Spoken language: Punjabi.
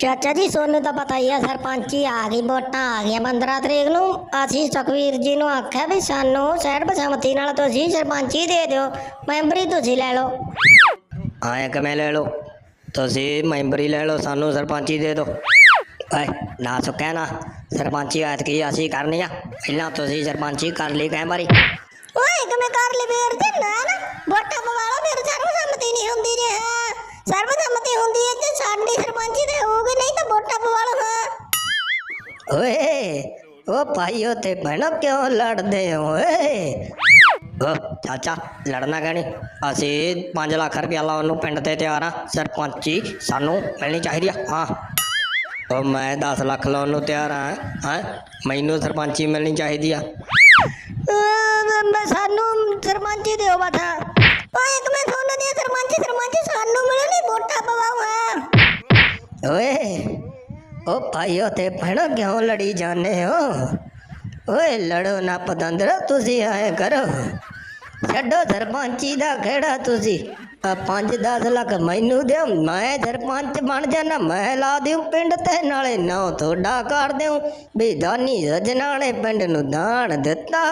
ਚਾਚਾ ਜੀ ਸੋਨੂੰ ਤਾਂ ਪਤਾ ਹੀ ਆ ਸਰਪੰਚੀ ਆ ਗਈ ਵੋਟਾਂ ਆ ਗਈਆਂ 15 ਤਰੀਕ ਨੂੰ। ਅਸੀਂ ਸੁਖਵੀਰ ਜੀ ਨੂੰ ਆਖਿਆ ਵੀ ਸਾਨੂੰ ਸਰਬਸੰਮਤੀ ਨਾਲ ਤੁਸੀਂ ਸਰਪੰਚੀ ਦੇ ਦਿਓ ਮੈਂਬਰੀ ਤੁਸੀਂ ਲੈ ਲਓ। ਆਏ ਕਿਵੇਂ ਲੈ ਲਓ? ਤੁਸੀਂ ਮੈਂਬਰੀ ਲੈ ਲਓ ਸਾਨੂੰ ਸਰਪੰਚੀ ਦੇ ਦਿਓ। ਓਏ ਨਾ ਸੁੱਕਿਆ ਨਾ। ਸਰਪੰਚੀ ਐਤਕੀ ਅਸੀਂ ਕਰਨੀ ਆ। ਪਹਿਲਾਂ ਤੁਸੀਂ ਸਰਪੰਚੀ ਕਰ ਲਈ ਕਈ ਵਾਰੀ। ਓਏ ਕਿਵੇਂ ਕਰ ਲਈ ਫੇਰ ਤੇ ਨਾ ਨਾ ਵੋਟਾਂ ਪਵਾ ਲਓ ਫਿਰ ਸਰਬਸੰਮਤੀ ਨਹੀਂ ਹੁੰਦੀ ਜੇ ਹਾਂ ਸਰਬਸੰਮਤੀ ਹੁੰਦੀ ਹੈ ਤੇ ਸਾਡੀ ਸਰਪੰਚੀ ਤੇ ਹੋਊਗੀ ਨਹੀਂ ਤਾਂ ਵੋਟਾਂ ਪਵਾ ਲਓ ਹਾਂ ਓਏ ਉਹ ਭਾਈਓ ਤੇ ਭੈਣੋ ਕਿਉਂ ਲੜਦੇ ਹੋ ਓਏ? ਓ ਚਾਚਾ ਲੜਨਾ ਕਹਿਣੀ ਅਸੀਂ 5 ਲੱਖ ਰੁਪਇਆ ਲਾਉਣ ਨੂੰ ਪਿੰਡ ਤੇ ਤਿਆਰ ਆ। ਸਰਪੰਚੀ ਸਾਨੂੰ ਮਿਲਣੀ ਚਾਹੀਦੀ ਆ। ਹਾਂ। ਉਹ ਮੈਂ 10 ਲੱਖ ਲਾਉਣ ਨੂੰ ਤਿਆਰ ਆ ਹਾਂ? ਮੈਨੂੰ ਸਰਪੰਚੀ ਮਿਲਣੀ ਚਾਹੀਦੀ ਆ। ਅਹ ਮੈਂ ਸਾਨੂੰ ਸਰਪੰਚੀ ਦਿਓ ਬਤਾ ਓਏ ਇੱਕ ਮੈਂ ਸੋਨੂੰ ਦੀ ਸਰਪੰਚੀ ਸਰਪੰਚੀ ਸਾਨੂੰ ਮਿਲਣੀ ਵੋਟਾਂ ਪਵਾਓ ਹਾਂ? ਓਏ ਉਹ ਭਾਈਓ, ਤੇ ਭੈਣੋ, ਕਿਉਂ ਲੜੀ ਜਾਂਦੇ ਹੋ? ਓਏ, ਲੜੋ ਨਾ ਪਤੰਦਰ, ਤੁਸੀਂ ਆਏ ਕਰੋ। ਛੱਡੋ ਸਰਪੰਚੀ ਦਾ ਖੇੜਾ ਤੁਸੀਂ। ਆ 5-10 ਲੱਖ ਮੈਨੂੰ ਦਿਓ, ਮੈਂ ਸਰਪੰਚ ਬਣ ਜਾਣਾ ਮੈਂ ਲਾ ਦਿਉ ਪਿੰਡ ਤੇ, ਨਾਲੇ ਨਾ ਤੁਹਾਡਾ ਕਰ ਦਿਉ। ਵੀ ਦਾਨੀ ਸਜਣਾ ਨੇ ਪਿੰਡ ਨੂੰ ਦਾਨ ਦਿੱਤਾ।